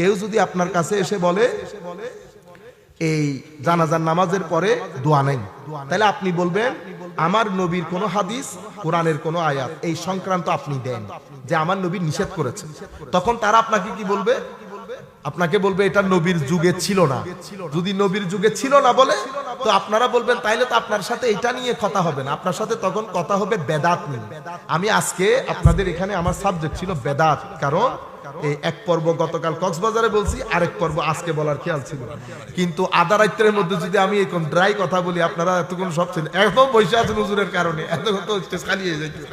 কেউ যদি আপনার কাছে এসে বলে, এই জানাজার নামাজের পরে দোয়া নেই। তাহলে আপনি বলবেন, আমার নবীর কোন হাদিস, কোরআনের কোন আয়াত, এই সংক্রান্ত আপনি দেন যে আমার নবী নিষেধ করেছে। তখন তারা আপনাকে কি বলবে? আপনাকে বলবে, এটা নবীর যুগে ছিল না। যদি নবীর যুগে ছিল না বলে, তো আপনারা বলবেন, তাইলে তো আপনার সাথে এটা নিয়ে কথা হবে না। আপনার সাথে তখন কথা হবে বেদাত নিয়ে। আমি আজকে আপনাদের এখানে আমার সাবজেক্ট ছিল বেদাত। কারণ এই এক পর্ব গতকাল কক্সবাজারে বলছি, আরেক পর্ব আজকে বলার খেয়াল ছিল। কিন্তু আধা রাত্রের মধ্যে যদি আমি এরকম ড্রাই কথা বলি, আপনারা এতক্ষণ সব ছিল একদম বসে আছেন হুজুরের কারণে। এতক্ষণ তো স্টেজ খালি যাচ্ছে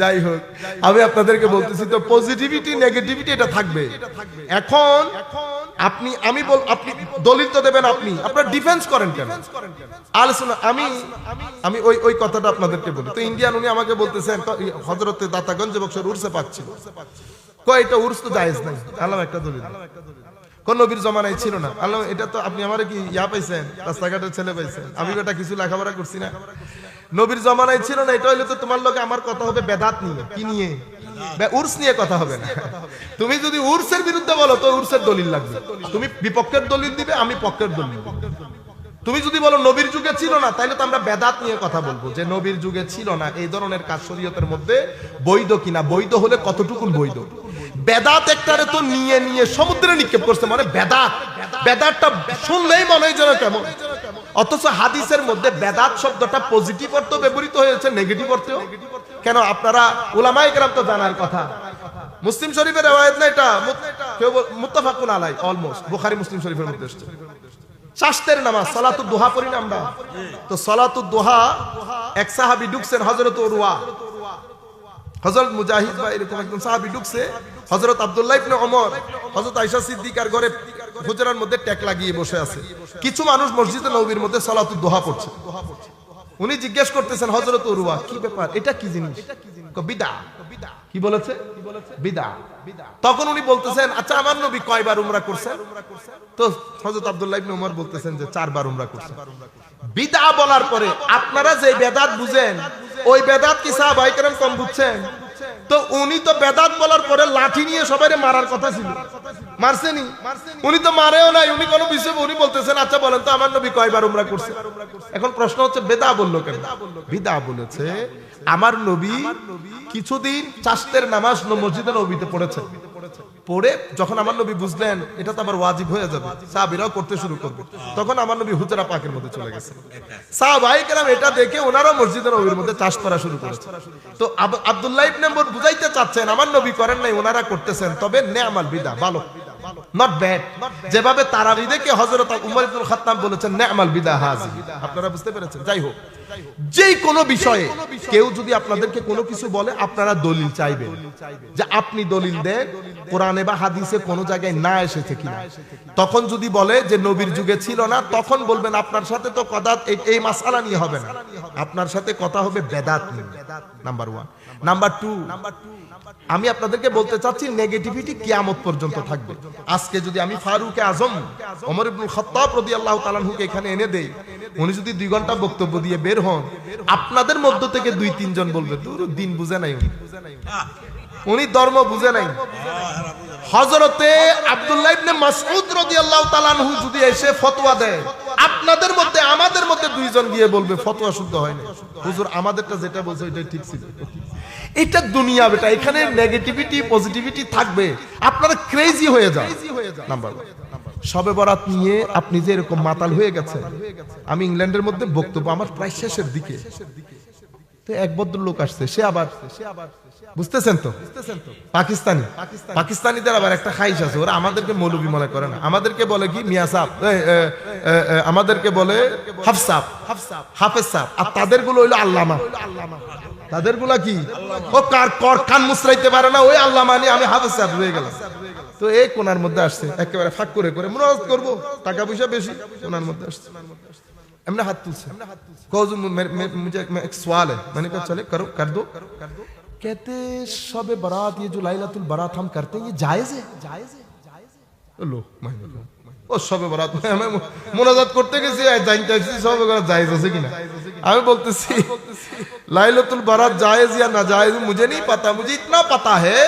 যাই হোক, আমি আপনাদেরকে বলতেছি তো পজিটিভিটি নেগেটিভিটি এটা থাকবে। এখন আপনি আমি বল আপনি দলিল তো দেবেন আপনি। আপনার ডিফেন্স করেন কেন? আলোচনা আমি আমি ওই ওই কথাটা আপনাদেরকে বলি। তো ইন্ডিয়ান উনি আমাকে বলতেছেন হজরতে দাতাগঞ্জ বক্সের উর্সে পাচ্ছিল কয় এটা উর্স তো জায়েজ নাই। আল্লাহ একটা দলিল। কোন নবীর জমানায় ছিল না। আল্লাহ এটা তো আপনি আমার কি ইয়া পাইছেন? রাস্তাঘাটের ছেলে পাইছেন। আমি বেটা কিছু লেখাপড়া করছি না। নবীর জমানায় ছিল না এটা হইলে তো তোমার লোকে আমার কথা হবে বেদাত নিয়ে। কি নিয়ে? উর্স নিয়ে কথা হবে না। তুমি যদি উর্সের বিরুদ্ধে বলো, তো উর্সের দলিল লাগবে। তুমি বিপক্ষের দলিল দিবে, আমি পক্ষের দলিল তুমি যদি বলো নবীর যুগে ছিল না তাহলে তো আমরা বেদাত নিয়ে কথা বলব, যে নবীর যুগে ছিল না। এই ধরনের কাজ শরীয়তের মধ্যে বৈধ কিনা? বৈধ হলে কতটুকুন বৈধ? বেদাত একটারে তো নিয়ে নিয়ে সমুদ্রে নিক্ষেপ করছে মানে বেদাত। বেদাতটা শুনলেই মনে হয় যেন কেমন। অথচ হাদিসের মধ্যে বেদাত শব্দটা পজিটিভ অর্থ ব্যবহৃত হয়েছে নেগেটিভ অর্থেও। কেন আপনারা উলামায়ে কেরাম তো জানার কথা। মুসলিম শরীফের রেওয়ায়েত আলাই অলমোস্ট বুখারী, মুসলিম শরীফের মধ্যে সলাতুর দোহা আমরা? তো সলাতুর দোহা, এক মুজাহিদ আব্দুল্লাহ ইবনে ওমর সিদ্দিকার ঘরে হুজরার মধ্যে ট্যাক লাগিয়ে বসে আছে। কিছু মানুষ মসজিদে নবীর মধ্যে সলাতুর দোহা পড়ছে। উনি জিজ্ঞেস করতেছেন হজরত ওরুয়া কি ব্যাপার? এটা কি জিনিস? বিদা কি বলেছে? বিদা তখন উনি বলতেছেন আচ্ছা আমার নবী কয়বার উমরা করছেন তো হযরত আব্দুল্লাহ ইবনে উমর বলতেছেন যে, চারবার উমরা করছেন বিদা বলার পরে, আপনারা যে বেদাত বুঝেন, ওই বেদাত কি সাহাবায়ে কেরাম কম বুঝছেন? তো উনি তো বেদাত লাঠি নিয়ে সবাই মারার কথা ছিল। মারছেনি উনি তো মারেও নাই, উনি কোনো বিষয় উনি বলতেছেন আচ্ছা বলেন তো আমার নবী কয়বার উমরা করছে? এখন প্রশ্ন হচ্ছে, বেদা বলল কেন? বিদা বলেছে, আমার নবী কিছুদিন চাষের নামাজ মসজিদের মসজিদে নবীতে পড়েছেন। পড়ে যখন আমার নবী বুঝলেন, এটা তো আবার ওয়াজিব হয়ে যাবে। সাহাবিরাও করতে শুরু করবে। তখন আমার নবী হুজরা পাকের মধ্যে চলে গেছে। সাহাবাই কেরাম এটা দেখে ওনারা মসজিদে নবীর মধ্যে চাষ করা শুরু করেছে। তো আব- আব্দুল্লাহ ইবনে বুঝাইতে চাচ্ছেন, আমার নবী করেন নাই, ওনারা করতেছেন, তবে নে আমার বিদা, ভালো। নট ব্যাড যেভাবে তারাবি দেখে হযরত উমর ইবনুল খাত্তাব বলেছেন নেমাল বিদা হাজি আপনারা বুঝতে পেরেছেন? যাই হোক যেই কোনো বিষয়ে কেউ যদি আপনাদেরকে কোনো কিছু বলে, আপনারা দলিল চাইবেন যে আপনি দলিল দেন, কোরআনে বা হাদিসে কোনো জায়গায় না এসেছে কিনা। তখন যদি বলে যে নবীর যুগে ছিল না, তখন বলবেন, আপনার সাথে তো এই- এই মাসালা নিয়ে হবে না। আপনার সাথে কথা হবে বেদাত নিয়ে। নাম্বার ওয়ান নাম্বার টু আমি আপনাদেরকে বলতে চাচ্ছি নেগেটিভিটি কিয়ামত পর্যন্ত থাকবে। আজকে যদি আমি ফারুকে আজম, ওমর ইবনুল খাত্তাব রাদিয়াল্লাহু তাআলাহুকে এখানে এনে দেই, উনি যদি দুই ঘণ্টা বক্তব্য দিয়ে বের হন, আপনাদের মধ্য থেকে দুই, তিনজন বলবে দূর দিন বুঝে নাই উনি। উনি ধর্ম বুঝে নাই। হজরতে আব্দুল্লাহ ইবনে মাসউদ রাদিয়াল্লাহু তাআলা আনহু যদি এসে ফতোয়া দেয়, আপনাদের মধ্যে, আমাদের মধ্যে দুইজন গিয়ে বলবে, ফতোয়া শুদ্ধ হয়নি হুজুর, আমাদেরটা যেটা বলছে, ওইটাই ঠিক ছিল। এটা দুনিয়া বেটা এখানে নেগেটিভিটি পজিটিভিটি থাকবে। আপনারা ক্রেজি হয়ে যান। নাম্বার সবে বরাত নিয়ে আপনি যে এরকম মাতাল হয়ে গেছেন আমি ইংল্যান্ডের মধ্যে বক্তব্য আমার প্রায় শেষের দিকে। তো এক ভদ্রলোক আসছে সে আবার সে আবার বুঝতেছেন তো? পাকিস্তানি। পাকিস্তানিদের আবার একটা খাইস আছে, ওরা আমাদেরকে মৌলবি মনে করে না। আমাদেরকে বলে কি? মিয়া সাহ আমাদেরকে বলে হাফ সাহ, হাফেজ সাপ আর তাদেরগুলো হইল আল্লামা। তাদেরগুলা কি? ও কার কর কান মুসরাইতে পারে না, ওই আল্লাহ নিয়ে আমি হাফেজ সাপ হয়ে গেলাম। তো এই কোনার মধ্যে আসছে, একেবারে ফাঁক করে করে। মনোজ করব টাকা পয়সা বেশি, কোনার মধ্যে আসছে। এমনি হাত তুলছে। কৌজ মানে চলে মানে চলে করো কর দো কর দো कहा चले करो कर दो कहते शब बारात ये जो लाइलातुल बारात हम करते हैं ये जायज है जायज है লোক মাইনুল হক। ও সবে বরাত আমি মোনাজাত করতে গেছি আর জানতে আসছি সবে বরাত জায়েজ আছে কিনা আমি বলতেছি लाइलतुल बारात जायज या नाजायज मुझे नहीं पता मुझे इतना पता है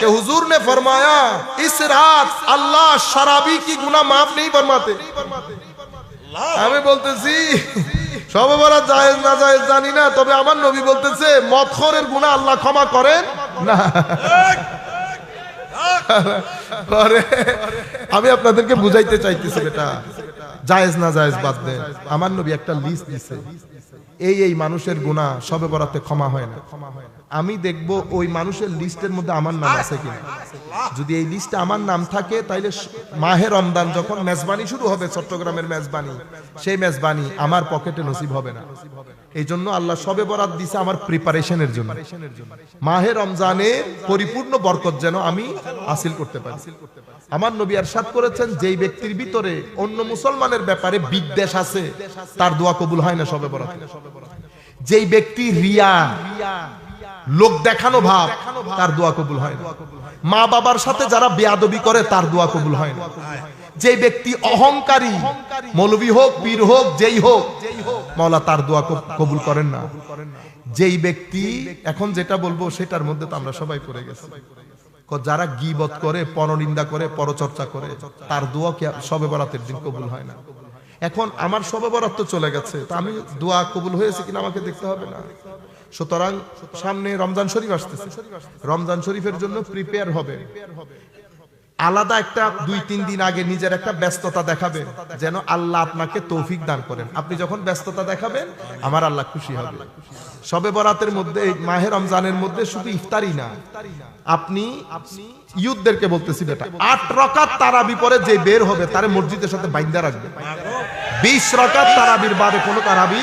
कि हुजूर ने फरमाया इस रात अल्लाह शराबी की गुनाह माफ नहीं फरमाते আমি বলতেছি সবে বলা জায়েজ, না জায়েজ জানি না, তবে আমার নবী বলতেছে, মদখরের গুণা আল্লাহ ক্ষমা করেন? না। আমি আপনাদেরকে বুঝাইতে চাইতেছি বেটা, জায়েজ, না জায়েজ বাদ দেন। আমার নবী একটা লিস্ট দিছে। এই এই মানুষের গুণা সবে বরাতে ক্ষমা হয় না ক্ষমা হয় না। আমি দেখব ওই মানুষের লিস্টের মধ্যে আমার নাম আছে কিনা। যদি এই লিস্টে আমার নাম থাকে, তাইলে স- মাহে রমজান যখন মেজবানি শুরু হবে, চট্টগ্রামের মেজবানি, সেই মেজবানি আমার পকেটে নসিব হবে না। এই জন্য আল্লাহ সবে বরাত দিছে আমার প্রিপারেশনের জন্য। মাহে রমজানের পরিপূর্ণ বরকত যেন আমি হাসিল করতে পারি। আমার নবী আরশাদ করেছেন, যেই ব্যক্তির ভিতরে অন্য মুসলমানের ব্যাপারে বিদ্বেষ আছে, তার দোয়া কবুল হয় না সবে বরাত। যেই ব্যক্তি রিয়া লোক দেখানো ভাব, তার দোয়া কবুল হয় না। মা বাবার সাথে যারা বেয়াদবি করে, তার দোয়া কবুল হয় না। যে ব্যক্তি অহংকারী, মৌলবী হোক, পীর হোক, যেই হোক, মাওলা তার দোয়া কবুল করেন না। যেই ব্যক্তি, এখন যেটা বলব, সেটার মধ্যে তো আমরা সবাই পড়ে গেছি। যারা গিবত করে, পরনিন্দা করে, পরচর্চা করে, তার দোয়া সবে বরাতের দিন কবুল হয় না? এখন আমার সবে বরাত তো চলে গেছে, তা আমি দোয়া কবুল হয়েছে কিনা আমাকে দেখতে হবে না। সুতরাং সামনে রমজান শরীফ আসতেছে। রমজান শরীফের জন্য প্রিপেয়ার হবে। আলাদা একটা দুই, তিন দিন আগে নিজের একটা ব্যস্ততা দেখাবেন যেন আল্লাহ আপনাকে তৌফিক দান করেন। আপনি যখন ব্যস্ততা দেখাবেন, আমার আল্লাহ খুশি হবে। সবে বরাতের মধ্যে, মাহে রমজানের মধ্যে শুধু ইফতারি না, আপনি ইউথদেরকে বলতেছি বেটা, আট রকাত তারাবি পরে যে বের হবে, তারে মসজিদের সাথে বাইন্দা রাখবে। বিশ রকাত তারাবির বাদে কোনো তারাবি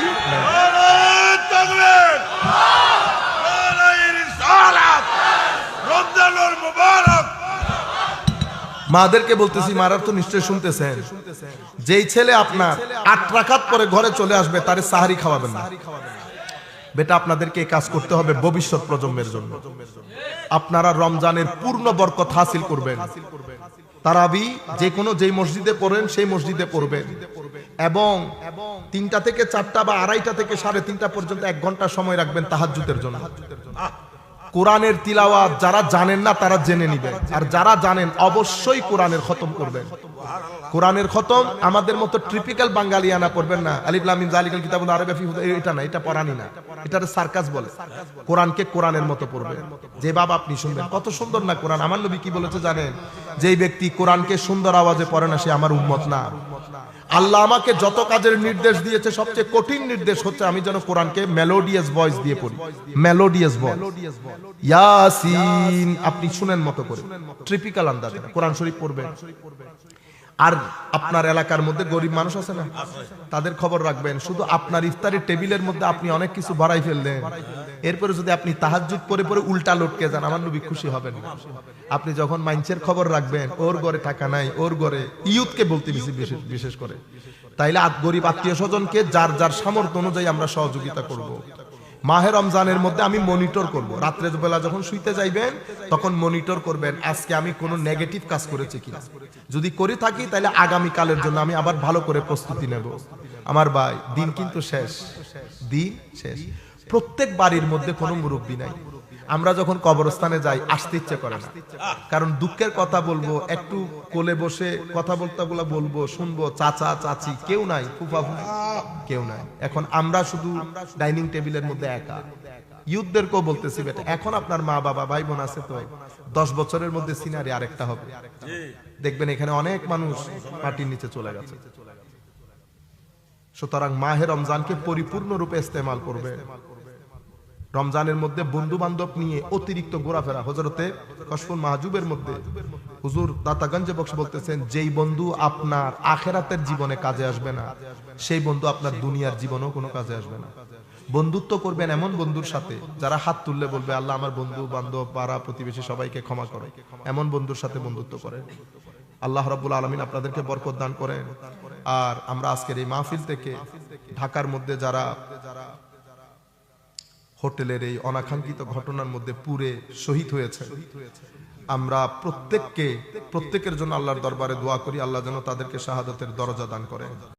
মাদেরকে বলতেছি, মারার তো নিশ্চয় শুনতেছেন। যেই ছেলে আপনার আট রাখাত পরে ঘরে চলে আসবে, তারে সাহারি খাওয়াবেন না। বেটা, আপনাদেরকে এই কাজ করতে হবে ভবিষ্যৎ প্রজন্মের জন্য। আপনারা রমজানের পূর্ণ বরকত হাসিল করবেন। তারাবি, যে কোনো যেই মসজিদে পড়েন, সেই মসজিদে পড়বেন। এবং তিনটা থেকে চারটা বা আড়াইটা থেকে সাড়ে তিনটা পর্যন্ত এক ঘণ্টা সময় রাখবেন তাহাজ্জুদের জন্য। কোরআনের তিলাওয়াত যারা জানেন না, তারা জেনে নিবেন। আর যারা জানেন, অবশ্যই কোরআনের খতম করবেন। কোরআনের খতম আমাদের মতো ট্রিপিক্যাল বাঙালিয়ানা পড়বেন না। আলিফ লাম জালিকাল কিতাবুল আরবি এটা না, এটা পড়ানি না। এটা সার্কাস বলে। কোরআনকে কোরআনের মতো পড়বেন যে বাবা আপনি শুনবেন, কত সুন্দর না কোরআন। আমার নবী কি বলেছে জানেন? যেই ব্যক্তি কোরআনকে সুন্দর আওয়াজে পড়ে না, সে আমার উম্মত না। আল্লাহ আমাকে যত কাজের নির্দেশ দিয়েছে, সবচেয়ে কঠিন নির্দেশ হচ্ছে আমি যেন কোরআনকে মেলোডিয়াস ভয়েস দিয়ে পড়ি। মেলোডিয়াস ভয়েস ইয়াসিন, আপনি শুনেন মতো করে। ট্রিপিক্যাল আন্দাজে। কোরআন শরীফ পড়বেন। আর আপনার এলাকার মধ্যে গরিব মানুষ আছে না? তাদের খবর রাখবেন, শুধু আপনার ইফতারের টেবিলের মধ্যে আপনি অনেক কিছু বাড়াই ফেললেন। এরপরে যদি আপনি তাহাজ্জুদ পরে পরে উল্টা লটকে যান, আমার নবী খুশি হবেন আপনি যখন মাইন্সের খবর রাখবেন, ওর ঘরে টাকা নাই, ওর ঘরে ইউথকে বলতে বেশি বিশেষ বিশেষ করে। তাইলে গরিব আত্মীয় স্বজনকে যার যার সামর্থ্য অনুযায়ী আমরা সহযোগিতা করব। মাহে রমজানের মধ্যে আমি মনিটর করব। রাত্রে বেলা যখন শুইতে যাইবেন, তখন মনিটর করবেন, আজকে আমি কোনো নেগেটিভ কাজ করেছি কিনা। যদি করে থাকি, তাহলে আগামী কালের জন্য আমি আবার ভালো করে প্রস্তুতি নেব। আমার ভাই, দিন কিন্তু শেষ। দিন শেষ। প্রত্যেক বাড়ির মধ্যে কোনো মুরব্বী নাই। আমরা যখন কবরস্থানে যাই আসতে ইচ্ছে করে না। কারণ দুঃখের কথা বলব একটু কোলে বসে কথা বলতে গুলা বলব শুনব চাচা চাচি কেউ নাই ফুফা ফুফি কেউ নাই। এখন আমরা শুধু ডাইনিং টেবিলের মধ্যে একা। ইউথদেরকেও বলতেছি বেটা এখন আপনার মা বাবা ভাই বোন আছে তো দশ বছরের মধ্যে সিনারি আরেকটা হবে। দেখবেন এখানে অনেক মানুষ মাটির নিচে চলে গেছে। সুতরাং মাহে রমজানকে পরিপূর্ণ রূপে ইস্তেমাল করবে। রমজানের মধ্যে বন্ধু বান্ধব নিয়ে অতিরিক্ত ঘোরাফেরা। হজরতে কসফুল মাহজুবের মধ্যে। হুজুর দাতাগঞ্জে বক্স বলতেছেন, যেই বন্ধু আপনার আখেরাতের জীবনে কাজে আসবে না, সেই বন্ধু আপনার দুনিয়ার জীবনেও কোনো কাজে আসবে না। বন্ধুত্ব করবেন এমন বন্ধুর সাথে যারা হাত তুললে বলবে, আল্লাহ আমার বন্ধু, বান্ধব, পাড়া, প্রতিবেশী সবাইকে ক্ষমা করে। এমন বন্ধুর সাথে বন্ধুত্ব করেন। আল্লাহ রাব্বুল আলমিন আপনাদেরকে বরকত দান করেন। আর আমরা আজকের এই মাহফিল থেকে ঢাকার মধ্যে যারা হোটেলের এই অনাকাঙ্ক্ষিত ঘটনার মধ্যে পুরে শহীদ হয়েছে। আমরা প্রত্যেককে, প্রত্যেকের জন্য আল্লাহর দরবারে দোয়া করি, আল্লাহ যেন তাদেরকে শাহাদতের দরজা দান করেন।